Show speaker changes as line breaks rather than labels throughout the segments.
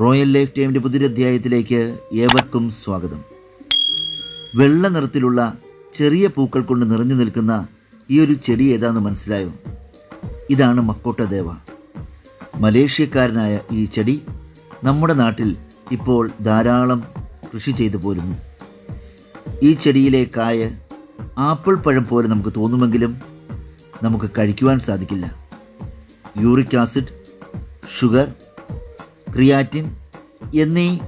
Royal life ടൈമിന്റെ പുതിയ അധ്യായത്തിലേക്ക് ഏവർക്കും സ്വാഗതം. വെള്ള നിറത്തിലുള്ള ചെറിയ പൂക്കൾ കൊണ്ട് നിറഞ്ഞു നിൽക്കുന്ന ഈ ഒരു ചെടി ഏതാണെന്ന് മനസ്സിലായോ? ഇതാണ് മക്കോട്ടദേവ മലേഷ്യക്കാരനായ ഈ ചെടി നമ്മുടെ നാട്ടിൽ ഇപ്പോൾ ധാരാളം കൃഷി ചെയ്തു പോരുന്നു. ഈ ചെടിയിലെ കായ ആപ്പിൾ പഴം പോലെ നമുക്ക് തോന്നുമെങ്കിലും നമുക്ക് കഴിക്കുവാൻ സാധിക്കില്ല. യൂറിക് ആസിഡ് ഷുഗർ ക്രിയാറ്റിൻ എന്നീ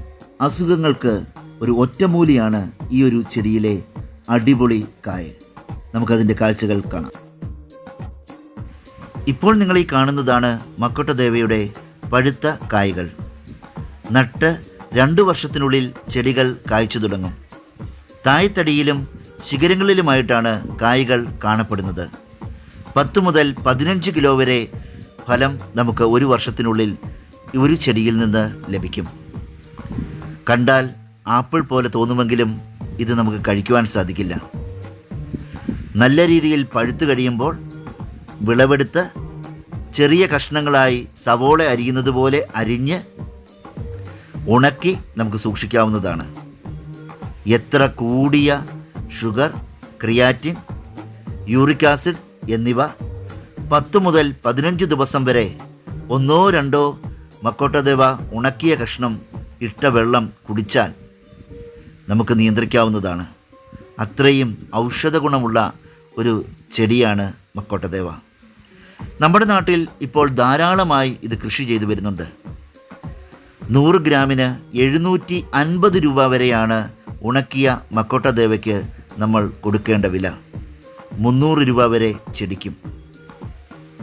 അസുഖങ്ങൾക്ക് ഒരു ഒറ്റമൂലിയാണ് ഈ ഒരു ചെടിയിലെ അടിപൊളി കായ നമുക്കതിന്റെ കാഴ്ചകൾ കാണാം. ഇപ്പോൾ നിങ്ങൾ ഈ കാണുന്നതാണ് മക്കൊട്ടദേവയുടെ പഴുത്ത കായകൾ. നട്ട് രണ്ട് വർഷത്തിനുള്ളിൽ ചെടികൾ കായ്ച്ചു തുടങ്ങും. തായ്തടിയിലും ശിഖരങ്ങളിലുമായിട്ടാണ് കായകൾ കാണപ്പെടുന്നത്. പത്ത് മുതൽ പതിനഞ്ച് കിലോ വരെ ഫലം നമുക്ക് ഒരു വർഷത്തിനുള്ളിൽ ഒരു ചെടിയിൽ നിന്ന് ലഭിക്കും. കണ്ടാൽ ആപ്പിൾ പോലെ തോന്നുമെങ്കിലും ഇത് നമുക്ക് കഴിക്കുവാൻ സാധിക്കില്ല. നല്ല രീതിയിൽ പഴുത്തു കഴിയുമ്പോൾ വിളവെടുത്ത് ചെറിയ കഷ്ണങ്ങളായി സവോള അരിയുന്നത് പോലെ അരിഞ്ഞ് ഉണക്കി നമുക്ക് സൂക്ഷിക്കാവുന്നതാണ്. എത്ര കൂടിയ ഷുഗർ ക്രിയാറ്റിൻ യൂറിക് ആസിഡ് എന്നിവ പത്ത് മുതൽ പതിനഞ്ച് ദിവസം വരെ ഒന്നോ രണ്ടോ മക്കോട്ടദേവ ഉണക്കിയ കഷ്ണം ഇട്ട വെള്ളം കുടിച്ചാൽ നമുക്ക് നിയന്ത്രിക്കാവുന്നതാണ്. അത്രയും ഔഷധ ഗുണമുള്ള ഒരു ചെടിയാണ് മക്കോട്ടദേവ നമ്മുടെ നാട്ടിൽ ഇപ്പോൾ ധാരാളമായി ഇത് കൃഷി ചെയ്തു വരുന്നുണ്ട്. നൂറ് ഗ്രാമിന് എഴുന്നൂറ്റി അൻപത് രൂപ വരെയാണ് ഉണക്കിയ മക്കോട്ടദേവയ്ക്ക് നമ്മൾ കൊടുക്കേണ്ട വില. മുന്നൂറ് രൂപ വരെ ചെടിക്കും.